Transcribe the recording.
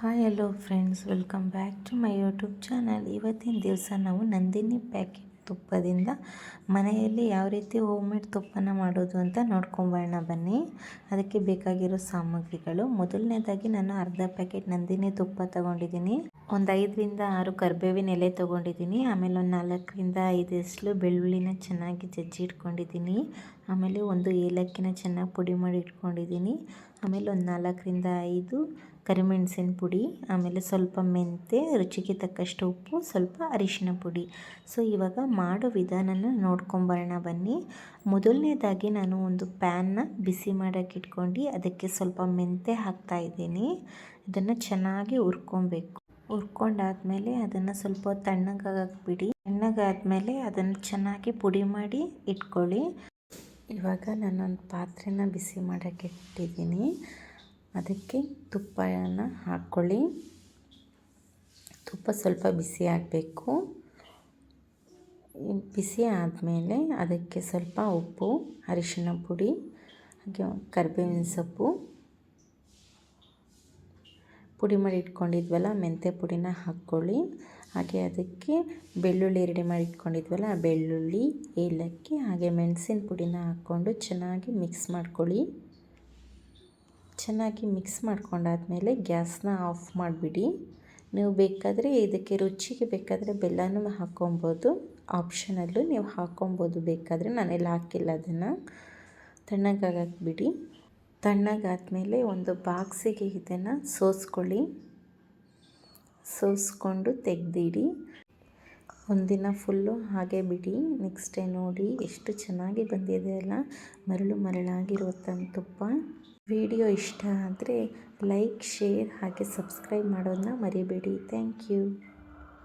Hi hello friends welcome back to my YouTube channel ಇವತ್ತಿನ ದಿವಸ ನಾವು ನಂದಿನಿ ಪ್ಯಾಕೆಟ್ ತುಪ್ಪದಿಂದ ಮನೆಯಲ್ಲಿ ಯಾವ ರೀತಿ ಹೋಮ್ ಮೇಡ್ ತುಪ್ಪನ ಮಾಡೋದು ಅಂತ ನೋಡ್ಕೊಂಬೋಣ ಬನ್ನಿ. ಅದಕ್ಕೆ ಬೇಕಾಗಿರೋ ಸಾಮಗ್ರಿಗಳು. ಮೊದಲನೇದಾಗಿ ನಾನು ಅರ್ಧ ಪ್ಯಾಕೆಟ್ ನಂದಿನಿ ತುಪ್ಪ ತಗೊಂಡಿದ್ದೀನಿ. ಒಂದು ಐದರಿಂದ ಆರು ಕರಿಬೇವಿನ ಎಲೆ ತೊಗೊಂಡಿದ್ದೀನಿ. ಆಮೇಲೆ ಒಂದು ನಾಲ್ಕರಿಂದ ಐದು ಎಸ್ಲು ಬೆಳ್ಳುಳ್ಳಿನ ಚೆನ್ನಾಗಿ ಜಜ್ಜಿ ಇಟ್ಕೊಂಡಿದ್ದೀನಿ. ಆಮೇಲೆ ಒಂದು ಏಲಕ್ಕಿನ ಚೆನ್ನಾಗಿ ಪುಡಿ ಮಾಡಿ ಇಟ್ಕೊಂಡಿದ್ದೀನಿ. ಆಮೇಲೆ ಒಂದು ನಾಲ್ಕರಿಂದ ಐದು ಕರಿಮೆಣಸಿನ ಪುಡಿ, ಆಮೇಲೆ ಸ್ವಲ್ಪ ಮೆಂತೆ ರುಚಿಗೆ ತಕ್ಕಷ್ಟು ಉಪ್ಪು, ಸ್ವಲ್ಪ ಅರಿಶಿನ ಪುಡಿ. ಸೊ, ಇವಾಗ ಮಾಡೋ ವಿಧಾನನ ನೋಡ್ಕೊಂಬರೋಣ ಬನ್ನಿ. ಮೊದಲನೇದಾಗಿ ನಾನು ಒಂದು ಪ್ಯಾನ್ನ ಬಿಸಿ ಮಾಡೋಕ್ಕೆ ಇಟ್ಕೊಂಡು ಅದಕ್ಕೆ ಸ್ವಲ್ಪ ಮೆಂತೆ ಹಾಕ್ತಾಯಿದ್ದೀನಿ ಇದನ್ನು ಚೆನ್ನಾಗಿ ಹುರ್ಕೊಬೇಕು. ಹುರ್ಕೊಂಡಾದ್ಮೇಲೆ ಅದನ್ನು ಸ್ವಲ್ಪ ತಣ್ಣಗಾಗಕ್ಕೆ ಬಿಡಿ ತಣ್ಣಗಾದ್ಮೇಲೆ ಅದನ್ನು ಚೆನ್ನಾಗಿ ಪುಡಿ ಮಾಡಿ ಇಟ್ಕೊಳ್ಳಿ. ಇವಾಗ ನಾನೊಂದು ಪಾತ್ರೆನ ಬಿಸಿ ಮಾಡೋಕ್ಕೆ ಇಟ್ಟಿದ್ದೀನಿ. ಅದಕ್ಕೆ ತುಪ್ಪನ ಹಾಕ್ಕೊಳ್ಳಿ. ತುಪ್ಪ ಸ್ವಲ್ಪ ಬಿಸಿ ಆಗಬೇಕು. ಬಿಸಿ ಆದಮೇಲೆ ಅದಕ್ಕೆ ಸ್ವಲ್ಪ ಉಪ್ಪು, ಅರಿಶಿನ ಪುಡಿ, ಹಾಗೆ ಕರಿಬೇವಿನ ಸೊಪ್ಪು. ಪುಡಿ ಮಾಡಿ ಇಟ್ಕೊಂಡಿದ್ವಲ್ಲ, ಮೆಂತ್ಯ ಪುಡಿನ ಹಾಕ್ಕೊಳ್ಳಿ. ಹಾಗೆ ಅದಕ್ಕೆ ಬೆಳ್ಳುಳ್ಳಿ ರೆಡಿ ಮಾಡಿ ಇಟ್ಕೊಂಡಿದ್ವಲ್ಲ, ಆ ಬೆಳ್ಳುಳ್ಳಿ, ಏಲಕ್ಕಿ, ಹಾಗೆ ಮೆಣಸಿನ ಪುಡಿನ ಹಾಕ್ಕೊಂಡು ಚೆನ್ನಾಗಿ ಮಿಕ್ಸ್ ಮಾಡ್ಕೊಳ್ಳಿ. ಚೆನ್ನಾಗಿ ಮಿಕ್ಸ್ ಮಾಡ್ಕೊಂಡಾದ್ಮೇಲೆ ಗ್ಯಾಸ್ನ ಆಫ್ ಮಾಡಿಬಿಡಿ. ನೀವು ಬೇಕಾದರೆ ಇದಕ್ಕೆ ರುಚಿಗೆ ಬೇಕಾದರೆ ಬೆಲ್ಲನೂ ಹಾಕ್ಕೊಬೋದು. ಆಪ್ಷನಲ್ಲೂ ನೀವು ಹಾಕ್ಕೊಬೋದು ಬೇಕಾದರೆ, ನಾನೆಲ್ಲ ಹಾಕಿಲ್ಲ ಅದನ್ನು. ತಣ್ಣಗಾಗಕ್ಕೆ ಬಿಡಿ ತಣ್ಣಗಾದ್ಮೇಲೆ ಒಂದು ಬಾಕ್ಸಿಗೆ ಇದನ್ನು ಸೋಸ್ಕೊಳ್ಳಿ. ಸೋಸ್ಕೊಂಡು ತೆಗೆದಿಡಿ. ಒಂದಿನ ಫುಲ್ಲು ಹಾಗೆ ಬಿಡಿ. ನೆಕ್ಸ್ಟ್ ಡೇ ನೋಡಿ ಎಷ್ಟು ಚೆನ್ನಾಗಿ ಬಂದಿದೆ ಅಲ್ಲ. ಮರಳು ಮರಳಾಗಿರೋ ತುಪ್ಪ ವಿಡಿಯೋ ಇಷ್ಟ ಆದರೆ ಲೈಕ್, ಶೇರ್ ಹಾಗೆ ಸಬ್ಸ್ಕ್ರೈಬ್ ಮಾಡೋದನ್ನ ಮರಿಬೇಡಿ. Thank you.